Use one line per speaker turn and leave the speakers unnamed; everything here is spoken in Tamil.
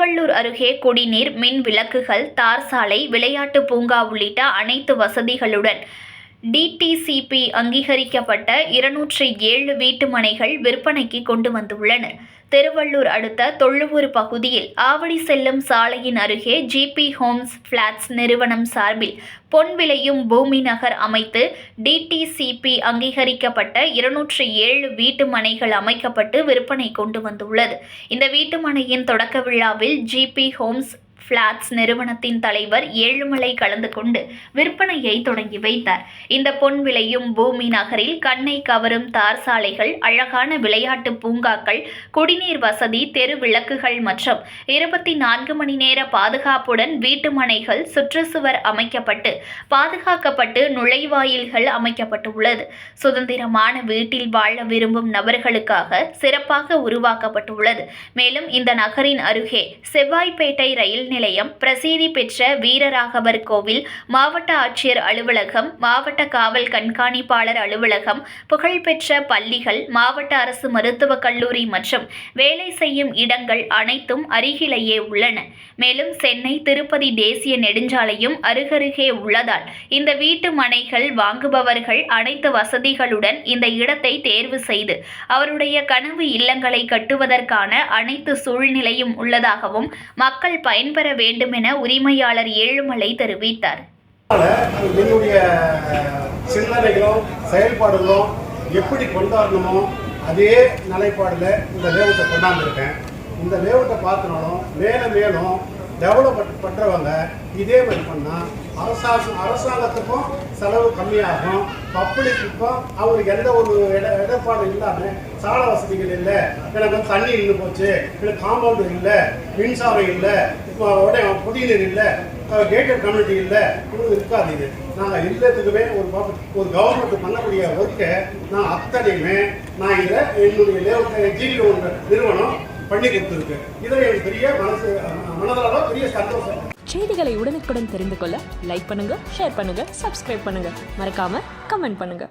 அருகே குடிநீர் மின் விளக்குகள் தார் சாலை விளையாட்டு பூங்கா உள்ளிட்ட அனைத்து வசதிகளுடன் டிடிசிபி அங்கீகரிக்கப்பட்ட இருநூற்றி ஏழு வீட்டுமனைகள் விற்பனைக்கு கொண்டு வந்துள்ளனர் திருவள்ளூர் அடுத்த தொள்ளுவூர் பகுதியில் ஆவடி செல்லும் சாலையின் அருகே ஜிபி ஹோம்ஸ் ஃபிளாட்ஸ் நிறுவனம் சார்பில் பொன் விளையும் பூமி நகர் அமைத்து டிடிசிபி அங்கீகரிக்கப்பட்ட இருநூற்றி ஏழு வீட்டு மனைகள் அமைக்கப்பட்டு விற்பனை கொண்டு வந்துள்ளது. இந்த வீட்டு மனையின் தொடக்க விழாவில் ஜிபி ஹோம்ஸ் பிளாட்ஸ் நிறுவனத்தின் தலைவர் ஏழுமலை கலந்து கொண்டு விற்பனையை தொடங்கி வைத்தார். இந்த பொன் விளையும் பூமி நகரில் கண்ணை கவரும் தார் சாலைகள் அழகான விளையாட்டு பூங்காக்கள் குடிநீர் வசதி தெரு விளக்குகள் மற்றும் இருபத்தி நான்கு மணி நேர பாதுகாப்புடன் வீட்டு மனைகள் சுற்றுச்சுவர் அமைக்கப்பட்டு பாதுகாக்கப்பட்டு நுழைவாயில்கள் அமைக்கப்பட்டுள்ளது. சுதந்திரமான வீட்டில் வாழ விரும்பும் நபர்களுக்காக சிறப்பாக உருவாக்கப்பட்டுள்ளது. மேலும் இந்த நகரின் அருகே செவ்வாய்ப்பேட்டை ரயில் நிலையம் பிரசித்தி பெற்ற வீரராகவர் கோவில் மாவட்ட ஆட்சியர் அலுவலகம் மாவட்ட காவல் கண்காணிப்பாளர் அலுவலகம் புகழ்பெற்ற பள்ளிகள் மாவட்ட அரசு மருத்துவக் கல்லூரி மற்றும் வேலை செய்யும் இடங்கள் அனைத்தும் அருகிலேயே உள்ளன. மேலும் சென்னை திருப்பதி தேசிய நெடுஞ்சாலையும் அருகருகே உள்ளதால் இந்த வீட்டு மனைகள் வாங்குபவர்கள் அனைத்து வசதிகளுடன் இந்த இடத்தை தேர்வு செய்து அவருடைய கனவு இல்லங்களை கட்டுவதற்கான அனைத்து சூழ்நிலையும் உள்ளதாகவும் மக்கள் பயன்பெற வேண்டும் என உரிமையாளர் ஏழுமலை தெரிவித்தார்.
என்னுடைய சிந்தனைகளும் செயல்பாடுகளும் எப்படி கொண்டாடணுமோ அதே நிலைப்பாடில் இந்த லேவுட்டை கொண்டாந்துருக்கேன். இந்த லேவுட்டை பார்த்தனாலும் மேலும் மேலும் டெவலப் பண்ணுறவங்க இதே மாதிரி பண்ணால் அரசாங்கம் அரசாங்கத்துக்கும் செலவு கம்மியாகும். பப்ளிக்குக்கும் அவங்களுக்கு எந்த ஒரு இட இடப்பாடு இல்லாமல் சாலை வசதிகள் இல்லை. எனக்கு தண்ணி நின்று போச்சு. எனக்கு காம்பவுண்டு இல்லை. மின்சாரம் இல்லை. இப்போ உடனே குடிநீர் இல்லை. கேட்டட் கம்யூனிட்டி இல்லை. இன்னும் இருக்காது இது. நாங்கள் இல்லத்துக்குமே ஒரு ஒரு கவர்மெண்ட் பண்ணக்கூடிய ஒர்க்கை நான் அத்தனையுமே நான் இதை என்னுடைய ஜிவி ஒன்று நிறுவனம் பண்ணி கொடுத்துருக்கு. இதில் எனக்கு பெரிய மனசு மனதளவில் பெரிய சந்தோஷம்.
செய்திகளை உடனுக்குடன் தெரிந்து கொள்ள லைக் பண்ணுங்க ஷேர் பண்ணுங்க சப்ஸ்கிரைப் பண்ணுங்க. மறக்காம கமெண்ட் பண்ணுங்க.